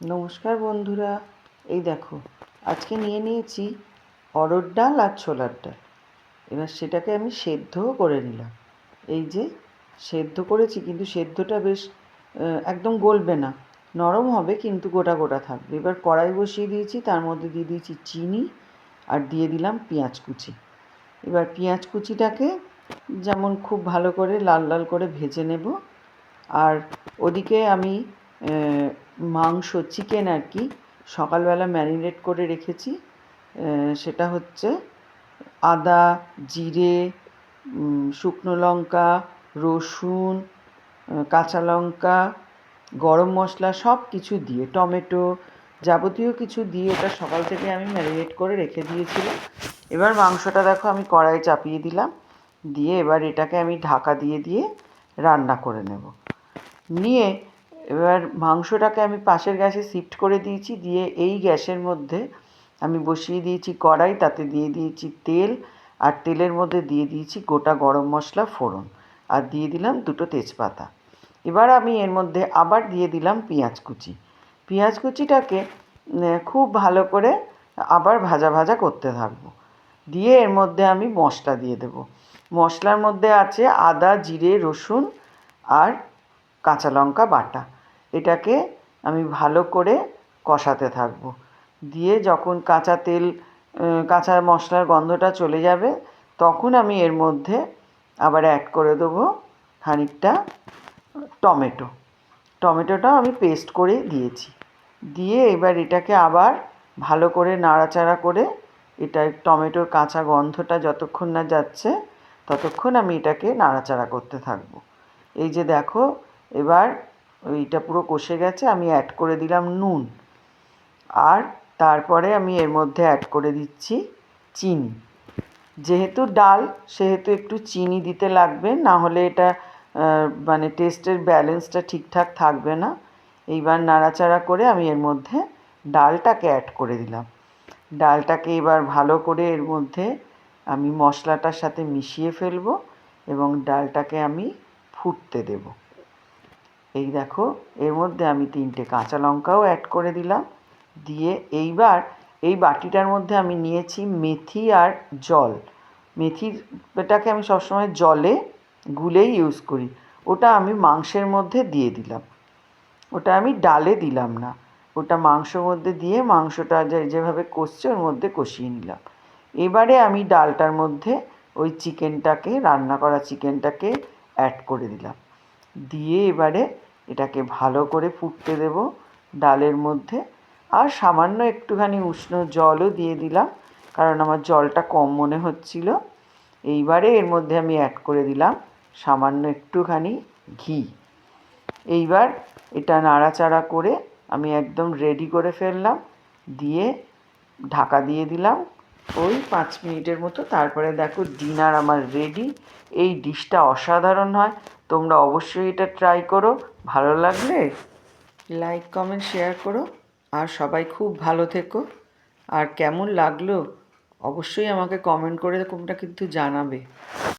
নমস্কার বন্ধুরা। এই দেখো, আজকে নিয়ে নিয়েছি অরড় ডাল আর ছোলার ডাল। এবার সেটাকে আমি সেদ্ধও করে নিলাম। এই যে সেদ্ধ করেছি, কিন্তু সেদ্ধটা বেশ একদম গলবে না। নরম হবে, কিন্তু গোটা গোটা থাকবে। এবার কড়াই বসিয়ে দিয়েছি, তার মধ্যে দিয়ে দিয়েছি চিনি আর দিয়ে দিলাম পেঁয়াজ কুচি। এবার পেঁয়াজ কুচিটাকে যেমন খুব ভালো করে লাল লাল করে ভেজে নেব। আর ওদিকে আমি মাংস চিকেন আর কি সকালবেলা ম্যারিনেট করে রেখেছি। সেটা হচ্ছে আদা, জিরে শুকনো লঙ্কা, রসুন কাঁচা লঙ্কা, গরম মশলা সব কিছু দিয়ে, টমেটো যাবতীয় কিছু দিয়ে এটা সকাল থেকে আমি ম্যারিনেট করে রেখে দিয়েছিলাম। এবার মাংসটা দেখো আমি কড়াই চাপিয়ে দিলাম। দিয়ে এবার এটাকে আমি ঢাকা দিয়ে দিয়ে রান্না করে নেব। নিয়ে এবার মাংসটাকে আমি পাশের গ্যাসে শিফট করে দিয়েছি, দিয়ে এই গ্যাসের মধ্যে আমি বসিয়ে দিয়েছি কড়াই, তাতে দিয়ে দিয়েছি তেল, আর তেলের মধ্যে দিয়ে দিয়েছি গোটা গরম মশলা ফোড়ন, আর দিয়ে দিলাম দুটো তেজপাতা। এবার আমি এর মধ্যে আবার দিয়ে দিলাম পেঁয়াজ কুচি। পেঁয়াজ কুচিটাকে খুব ভালো করে আবার ভাজা ভাজা করতে থাকব। দিয়ে এর মধ্যে আমি মশলা দিয়ে দেব। মশলার মধ্যে আছে আদা, জিরে, রসুন, আর কাঁচা লঙ্কা বাটা। এটাকে আমি ভালো করে কষাতে থাকব। দিয়ে যখন কাঁচা তেল কাঁচা মশলার গন্ধটা চলে যাবে, তখন আমি এর মধ্যে আবার অ্যাড করে দেবো খানিকটা টমেটো। টমেটোটাও আমি পেস্ট করে দিয়েছি। দিয়ে এবার এটাকে আবার ভালো করে নাড়াচাড়া করে এটা টমেটোর কাঁচা গন্ধটা যতক্ষণ না যাচ্ছে, ততক্ষণ আমি এটাকে নাড়াচাড়া করতে থাকব। এই যে দেখো, এবার এইটা পুরো কষে গেছে, আমি অ্যাড করে দিলাম নুন। আর তারপরে আমি এর মধ্যে অ্যাড করে দিচ্ছি চিনি। যেহেতু ডাল, সেহেতু একটু চিনি দিতে লাগবে, না হলে এটা মানে টেস্টের ব্যালেন্সটা ঠিকঠাক থাকবে না। এইবার নাড়াচাড়া করে আমি এর মধ্যে ডালটাকে অ্যাড করে দিলাম। ডালটাকে এবার ভালো করে এর মধ্যে আমি মশলাটার সাথে মিশিয়ে ফেলব এবং ডালটাকে আমি ফুটতে দেব। এই দেখো, এর মধ্যে আমি তিনটে কাঁচা লঙ্কাও অ্যাড করে দিলাম। দিয়ে এইবার এই বাটিটার মধ্যে আমি নিয়েছি মেথি আর জল। মেথির এটাকে আমি সবসময় জলে গুলেই ইউজ করি। ওটা আমি মাংসের মধ্যে দিয়ে দিলাম। ওটা আমি ডালে দিলাম না। ওটা মাংসর মধ্যে দিয়ে মাংসটা যে যেভাবে কষছে ওর মধ্যে কষিয়ে নিলাম। এবারে আমি ডালটার মধ্যে ওই চিকেনটাকে রান্না করা চিকেনটাকে অ্যাড করে দিলাম। দিয়ে এবারে এটাকে ভালো করে ফুটতে দেব ডালের মধ্যে। আর সামান্য একটুখানি উষ্ণ জলও দিয়ে দিলাম, কারণ আমার জলটা কম মনে হচ্ছিল। এইবারে এর মধ্যে আমি অ্যাড করে দিলাম সামান্য একটুখানি ঘি। এইবার এটা নাড়াচাড়া করে আমি একদম রেডি করে ফেললাম, দিয়ে ঢাকা দিয়ে দিলাম। ওই পাঁচ মিনিটের মতো। তারপরে দেখো ডিনার আমার রেডি এই ডিশটা অসাধারণ হয়। তোমরা অবশ্যই এটা ট্রাই করো। ভালো লাগলে লাইক কমেন্ট শেয়ার করো। আর সবাই খুব ভালো থেকো। আর কেমন লাগল অবশ্যই আমাকে কমেন্ট করে তোমরা কিন্তু জানাবে।